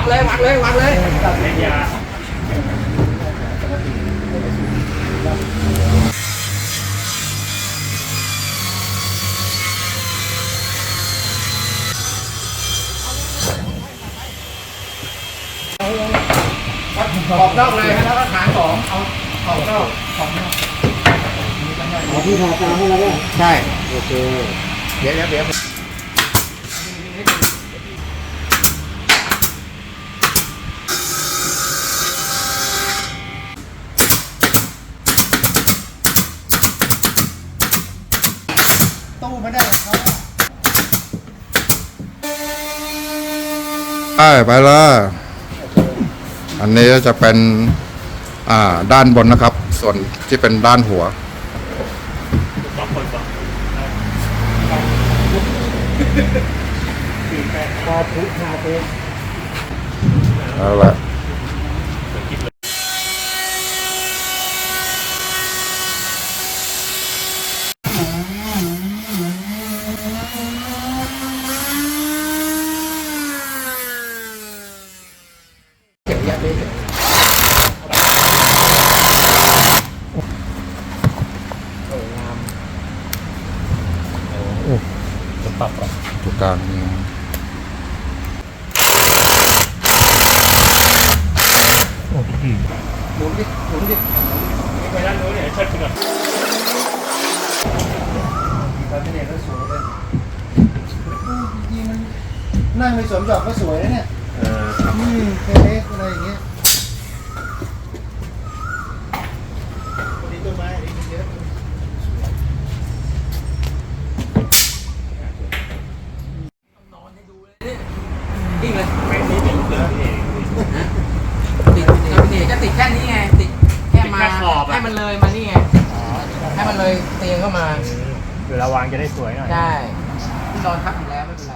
างเลยวางเลยวางเลยขอบนอกเลยแล้วก็ฐานสองเอาขอบนอกขอบนอกที่ทาตาให้แล้วใช่ โอเค เดี๋ยวเดี๋ยวเดี๋ยว ไม่ได้ของเขาไปไปเลยอันนี้จะเป็นอ่าด้านบนนะครับ ส่วนที่เป็นด้านหัวทาทุทาเตแล้วแหละ เก็บยัดเลยสวยงาม จุดกลางนี่หมุนดิหมุนดิไปด้านโน้นเนี่ยชิดขึ้นก่อนตอนนี้เนี่ยก็สวยเลยจริงๆมันนั่งในสวนดอกก็สวยนะเนี่ยเอออืมเล็กอะไรอย่างเงี้ยวันนี้ต้นไม้อันนี้เยอะ วิ่งเลย ไม่นี่เป็นเสือนี่ ติด ติดก็ติดแค่นี้ไง ติดแค่มา ติดแค่ขอบอะ ให้มันเลยมานี่ไง ให้มันเลยเตียงเข้ามาเวลาวางจะได้สวยหน่อยใช่ที่นอนทับอยู่แล้วไม่เป็นไร